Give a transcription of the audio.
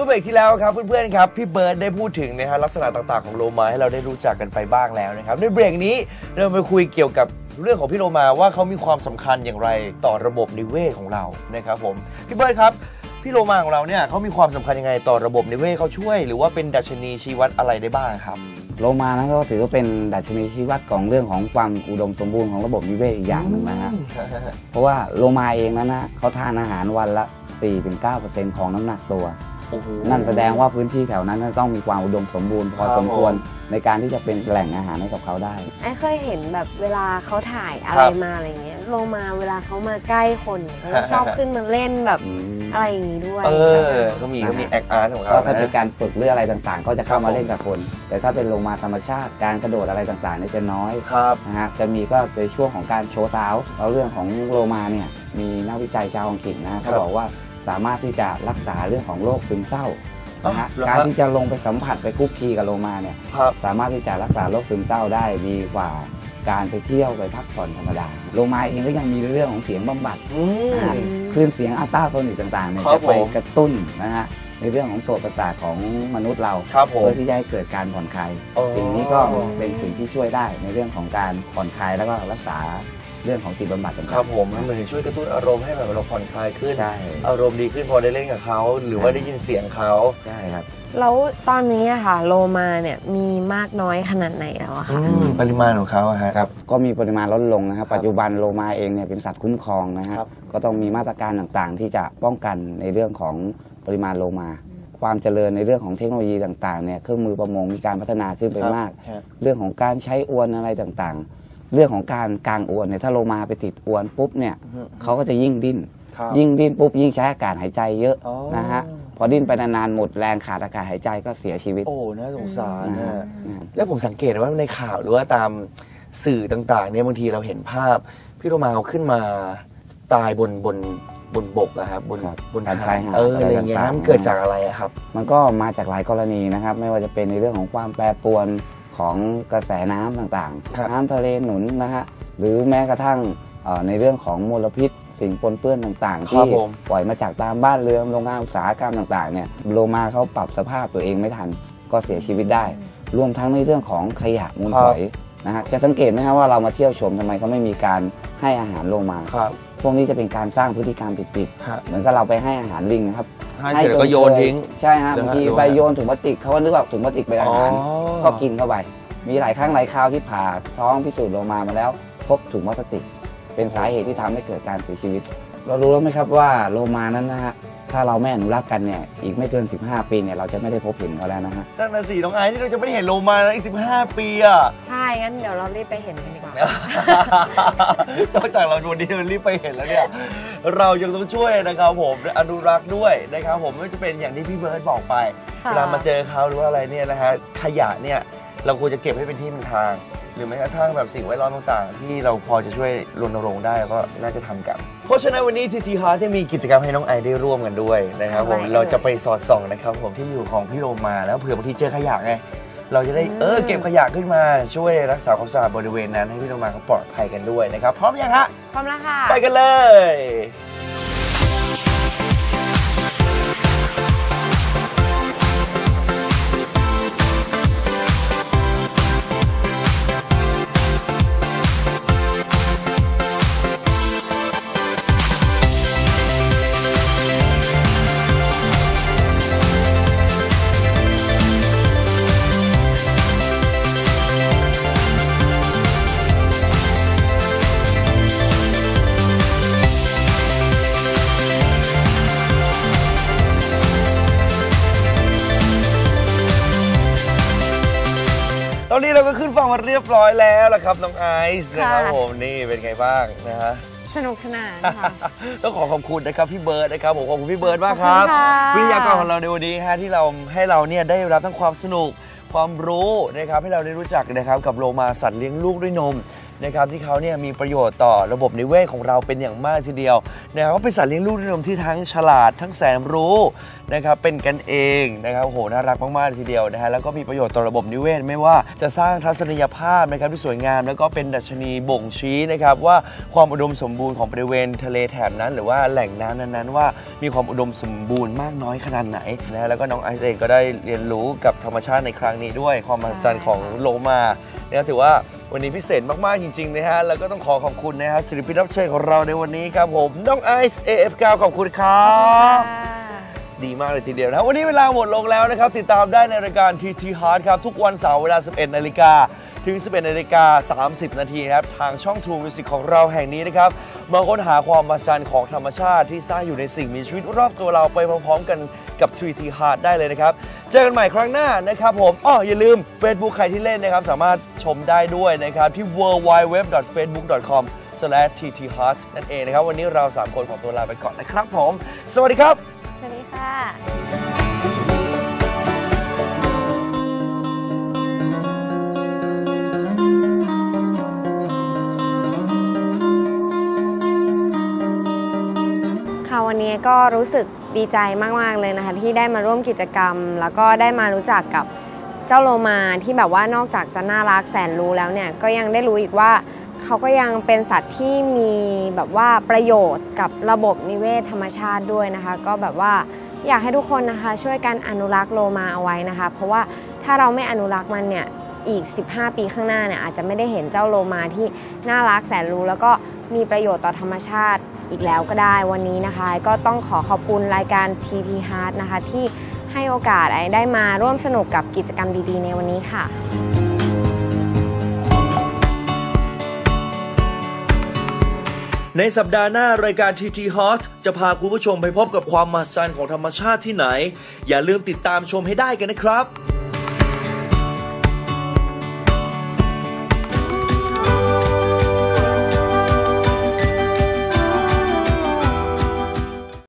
มื่อเบรกที่แล้วครับเพื่อนๆครับพี่เบิร์ดได้พูดถึงนะฮะลักษณะต่างๆของโลมาให้เราได้รู้จักกันไปบ้างแล้วนะครับในเบรกนี้เราไปคุยเกี่ยวกับเรื่องของพี่โลมาว่าเขามีความสำคัญอย่างไรต่อระบบนิเวศของเรานะครับผมพี่เบิร์ดครับพี่โลมาของเราเนี่ยเขามีความสำคัญยังไงต่อระบบนิเวศเขาช่วย หรือว่าเป็นดัชนีชี้วัดอะไรได้บ้างครับโลมานะก็ถือว่าเป็นดัชนีชี้วัดของเรื่องของความอุดมสมบูรณ์ของระบบนิเวศอีกอย่างหนึ่งนะฮะเพราะว่าโลมาเองนั้นนะเขาทานอาหารวันละ 4-9%ของน้ำหนักตัว โอ้โห นั่นแสดงว่าพื้นที่แถวนั้นนะต้องมีความอุดมสมบูรณ์พอครับสมควรผมในการที่จะเป็นแหล่งอาหารให้กับเขาได้ ไอ้เคยเห็นแบบเวลาเขาถ่ายอะคไรรับมาอะไรเงี้ยโลมาเวลาเขามาใกล้คนเขาจะชอบขึ้นมาเล่นแบบอะไรอย่างงี้ด้วยเออ ก็มีก็มีแอคอาร์ตของก็เขาถ้าเป็นนะ การฝึกหรืออะไรต่างๆ ก็จะเข้าครัมาบผมเล่นกับคน แต่ถ้าเป็นโลมาธรรมชาติการกระโดดอะไรต่างๆเนี่ยจะน้อยครับ นะฮะจะมีก็ในช่วงของการโชว์สาวแล้วเรื่องของโลมาเนี่ยมีนักวิจัยชาวอังกฤษนะเขาบอกว่า สามารถที่จะรักษาเรื่องของโรคซึมเศร้านะฮะอ๋อเหรอฮะการที่จะลงไปสัมผัสไปคุกคีกับโลมาเนี่ยครับ สามารถที่จะรักษาโรคซึมเศร้าได้ดีกว่าการไปเที่ยวไปพักผ่อนธรรมดาโลมาเองก็ยังมีเรื่องของเสียงบำบัด อืมนะฮะคลื่นเสียงอัลตราโซนิกต่างๆเนี่ยครับจะไปผม กระตุ้นนะฮะในเรื่องของโสตประสาทของมนุษย์เราครับผม เพื่อที่จะให้เกิดการผ่อนคลายอ๋อ สิ่งนี้ก็เป็นสิ่งที่ช่วยได้ในเรื่องของการผ่อนคลายแล้วก็รักษา เรื่องของจิตบำบัดต่างๆ ครับผมมันเหมือนช่วยกระตุ้นอารมณ์ให้แบบเราผ่อนคลายขึ้น ใช่ อารมณ์ดีขึ้นพอได้เล่นกับเขาหรือว่าได้ยินเสียงเขา ใช่ครับ แล้วตอนนี้อะค่ะ โลมาเนี่ยมีมากน้อยขนาดไหนแล้วอะคะปริมาณของเขาอะฮะ ครับก็มีปริมาณลดลงนะครับครับ ปัจจุบันโลมาเองเนี่ยเป็นสัตว์คุ้มครองนะคครัรับบก็ต้องมีมาตรการต่างๆ ที่จะป้องกันในเรื่องของปริมาณโลมา ความเจริญในเรื่องของเทคโนโลยีต่างๆเนี่ยเครื่องมือประมงมีการพัฒนาขึ้นไปมากครับเรื่องของการใช้อวนอะไรต่างๆ เรื่องของการกางอวนเนี่ยถ้าโลมาไปติดอวนปุ๊บเนี่ยอือฮึเขาก็จะยิ่งดิ้น ครับยิ่งดิ้นปุ๊บยิ่งใช้อากาศหายใจเยอะอ๋อ นะฮะพอดิ้นไปนานๆหมดแรงขาดอากาศหายใจก็เสียชีวิต โอ้น่าสงสารนะนะฮะแล้วผมสังเกตว่าในข่าวหรือว่าตามสื่อต่างๆเนี่ยบางทีเราเห็นภาพ พี่โรมาเขาขึ้นมาตายบนบนบนบกนะครับบนครับบนการชายหาดเอออะไรอย่างเงี้ยอะไรต่างๆ มันเกิดจากอะไรอะครับ มันก็มาจากหลายกรณีนะครับ ไม่ว่าจะเป็นในเรื่องของความแปรปรวน ของกระแสน้ำต่างครับๆน้ำทะเลหนุนนะฮะหรือแม้กระทั่งเอ่อในเรื่องของมลพิษ สิ่งปนเปื้อนต่างๆครัที่บผมปล่อยมาจากตามบ้านเรือนโรงงานอุตสาหกรรมต่างๆเนี่ยโลมาเขาปรับสภาพตัวเองไม่ทันก็เสียชีวิตได้ รวมทั้งในเรื่องของขยะมูลฝอย นะฮะจะสังเกตไหมครับว่าเรามาเที่ยวชมทำไมเขาไม่มีการให้อาหารโลมาครับ พวกนี้จะเป็นการสร้างพฤติกรรมผิดฮะๆเหมือนกับเราไปให้อาหารลิงนะครับให้เสร็จแล้วก็โยนทิ้งใช่ฮะหรือบางทีฮะหรือว่าไปโยนถุงพลาสติกเขาก็นึกว่าถุงพลาสติกเป็นอาหารอ๋อก็กินเข้าไปมีหลายครั้งหลายคราวที่ผ่าท้องพิสูจน์โลมามาแล้ว พบถุงพลาสติก เป็นสาเหตุที่ทำให้เกิดการเสียชีวิต เรารู้แล้วไหมครับว่าโลมานั้นนะฮะ ถ้าเราไม่อนุรักษ์กันเนี่ยอีกไม่เกิน 15 ปีเนี่ยเราจะไม่ได้พบเห็นเขาแล้วนะฮะนั่นน่ะสิน้องไอซ์ที่เราจะไม่ได้เห็นโลมาแล้วอีก 15 ปีอะใช่ งั้นเดี๋ยวเรารีบไปเห็นกันดีกว่า นอกจากเราวันนี้เรารีบไปเห็นแล้วเนี่ย เรายังต้องช่วยนะครับผมอนุรักษ์ด้วยนะครับผมไม่ว่าจะเป็นอย่างที่พี่เบิร์ดบอกไปค่ะ เวลามาเจอเขาหรือว่าอะไรเนี่ยนะฮะขยะเนี่ย เราควรจะเก็บให้เป็นที่เป็นทาง หรือแม้กระทั่งแบบสิ่งแวดล้อมต่างๆ ที่เราพอจะช่วยรณรงค์ได้ก็น่าจะทำกัน เพราะฉะนั้นวันนี้ทีทีฮาร์จะมีกิจกรรมให้น้องไอได้ร่วมกันด้วยนะครับผมอะไรเอ่ยเราจะไปสอดส่องนะครับผมที่อยู่ของพี่โรมาแล้วเผื่อบางทีเจอขยะไง เราจะได้เออเก็บขยะขึ้นมาช่วยรักษาความสะอาดบริเวณนั้นให้พี่โรมาเขาปลอดภัยกันด้วยนะครับ พร้อมยังฮะ พร้อมแล้วค่ะ ไปกันเลย ตอนนี้เราก็ขึ้นฝั่งมาเรียบร้อยแล้วละครับน้องไอซ์นะครับค่ะ ผมนี่เป็นไงบ้างนะฮะ สนุกสนานค่ะ ต้องขอขอบคุณนะครับพี่เบิร์ดนะครับผมขอบคุณพี่เบิร์ดมากครับ ขอบคุณค่ะวิทยากรของเราในวันนี้ฮะที่เราให้เราเนี่ยได้รับทั้งความสนุกความรู้นะครับให้เราได้รู้จักนะครับกับโลมาสัตว์เลี้ยงลูกด้วยนม นะครับที่เขาเนี่ยมีประโยชน์ต่อระบบนิเวศของเราเป็นอย่างมากทีเดียวนะครับก็เป็นสัตว์เลี้ยงลูกด้วยนมที่ทั้งฉลาดทั้งแสนรู้นะครับเป็นกันเองนะครับโหน่ารักมากๆทีเดียวนะฮะแล้วก็มีประโยชน์ต่อระบบนิเวศไม่ว่าจะสร้างทัศนียภาพนะครับที่สวยงาม แล้วก็เป็นดัชนีบ่งชี้นะครับว่าความอุดมสมบูรณ์ของบริเวณทะเลแถบนั้น หรือว่าแหล่งน้ำนั้นๆ ว่ามีความอุดมสมบูรณ์มากน้อยขนาดไหนนะฮะแล้วก็น้องไอซ์เองก็ได้เรียนรู้กับธรรมชาติในครั้งนี้ด้วย ความมหัศจรรย์ของโลมา เนี่ยถือว่าวันนี้พิเศษมาก ๆ จริง ๆ นะฮะ แล้วก็ต้องขอขอบคุณนะครับศิลปินรับเชิญของเราในวันนี้ครับผม น้องไอซ์ AF9 ขอบคุณครับ ดีมากเลยทีเดียวนะวันนี้เวลาหมดลงแล้วนะครับ ติดตามได้ในรายการ TT Hard ครับ ทุกวันเสาร์เวลา 11 นาฬิกาถึง 11 นาฬิกา 30 นาทีครับ ทางช่อง True Music ของเราแห่งนี้นะครับมาค้นหาความมหัศจรรย์ของธรรมชาติที่สร้างอยู่ในสิ่งมีชีวิตรอบตัวเราไปพร้อมๆกันกับ TT Hard ได้เลยนะครับ เจอกันใหม่ครั้งหน้านะครับผมอ้ออย่าลืม Facebook ใครที่เล่นนะครับ สามารถชมได้ด้วยนะครับที่ www.facebook.com tt heart นั่นเองนะครับ วันนี้เรา 3 คนขอตัวลาไปก่อนนะครับผม สวัสดีครับ สวัสดีค่ะค่ะวันนี้ก็รู้สึกดีใจมาก ๆ เลยนะคะ ที่ได้มาร่วมกิจกรรม แล้วก็ได้มารู้จักกับเจ้าโลมาที่แบบว่านอกจากจะน่ารักแสนรู้แล้วเนี่ย ก็ยังได้รู้อีกว่า เขาก็ยังเป็นสัตว์ที่มีแบบว่าประโยชน์กับระบบนิเวศธรรมชาติด้วยนะคะ ก็แบบว่าอยากให้ทุกคนนะคะ ช่วยกันอนุรักษ์โลมาเอาไว้นะคะ เพราะว่าถ้าเราไม่อนุรักษ์มันเนี่ยอีก 15 ปีข้างหน้าเนี่ยอาจจะไม่ได้เห็นเจ้าโลมาที่น่ารักแสนรู้ แล้วก็มีประโยชน์ต่อธรรมชาติอีกแล้วก็ได้วันนี้นะคะ ก็ต้องขอขอบคุณรายการ TT Heart นะคะ ที่ให้โอกาสไอ้ได้มาร่วมสนุกกับกิจกรรมดีๆ ในวันนี้ค่ะ ในสัปดาห์หน้ารายการ TT Hot จะพาคุณผู้ชมไปพบกับความมหัศจรรย์ของธรรมชาติที่ไหน อย่าลืมติดตามชมให้ได้กันนะครับ